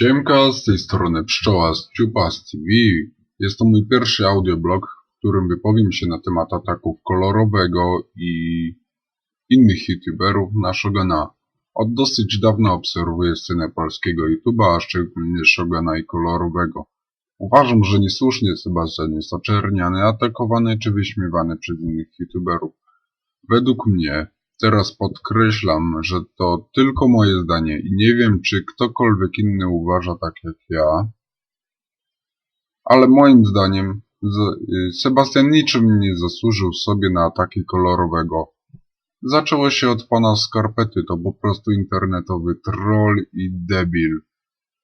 Siemka, z tej strony Pszczoła z Ciupas TV. Jest to mój pierwszy audioblog, w którym wypowiem się na temat ataków kolorowego i innych youtuberów na Shogana. Od dosyć dawna obserwuję scenę polskiego YouTube'a, a szczególnie Shogana i kolorowego. Uważam, że niesłusznie Sebastian jest oczerniany, atakowany czy wyśmiewany przez innych youtuberów. Według mnie Teraz podkreślam, że to tylko moje zdanie i nie wiem, czy ktokolwiek inny uważa tak jak ja. Ale moim zdaniem y, Sebastian niczym nie zasłużył sobie na ataki kolorowego. Zaczęło się od pana Skarpety, to po prostu internetowy troll i debil.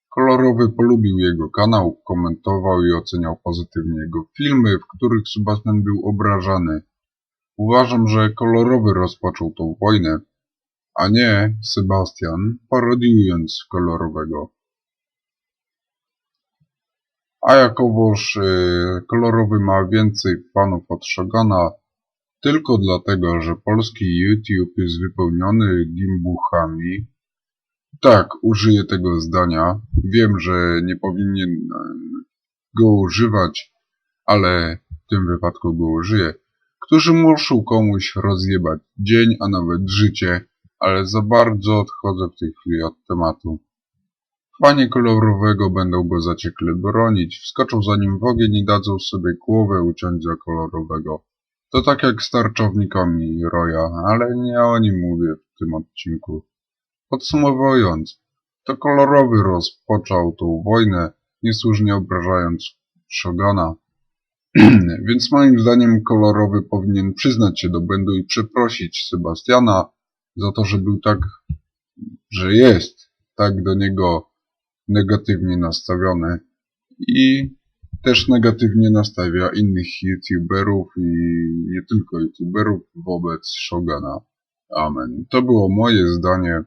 Kolorowy polubił jego kanał, komentował i oceniał pozytywnie jego filmy, w których Sebastian był obrażany. Uważam, że kolorowy rozpoczął tą wojnę, a nie Sebastian, parodiując kolorowego. A jakowoż yy, kolorowy ma więcej fanów od Shogana, tylko dlatego, że polski YouTube jest wypełniony gimbuchami. Tak, użyję tego zdania. Wiem, że nie powinien go używać, ale w tym wypadku go użyję którzy muszą komuś rozjebać dzień, a nawet życie, ale za bardzo odchodzę w tej chwili od tematu. Fani kolorowego będą go zaciekle bronić, wskoczą za nim w ogień i dadzą sobie głowę uciąć za kolorowego. To tak jak z tarczownikami Roya, ale nie o nim mówię w tym odcinku. Podsumowując, to kolorowy rozpoczął tą wojnę, niesłusznie obrażając Shogana. Więc moim zdaniem kolorowy powinien przyznać się do błędu i przeprosić Sebastiana za to, że był tak, że jest tak do niego negatywnie nastawiony i też negatywnie nastawia innych youtuberów i nie tylko youtuberów wobec Shogana. Amen. To było moje zdanie.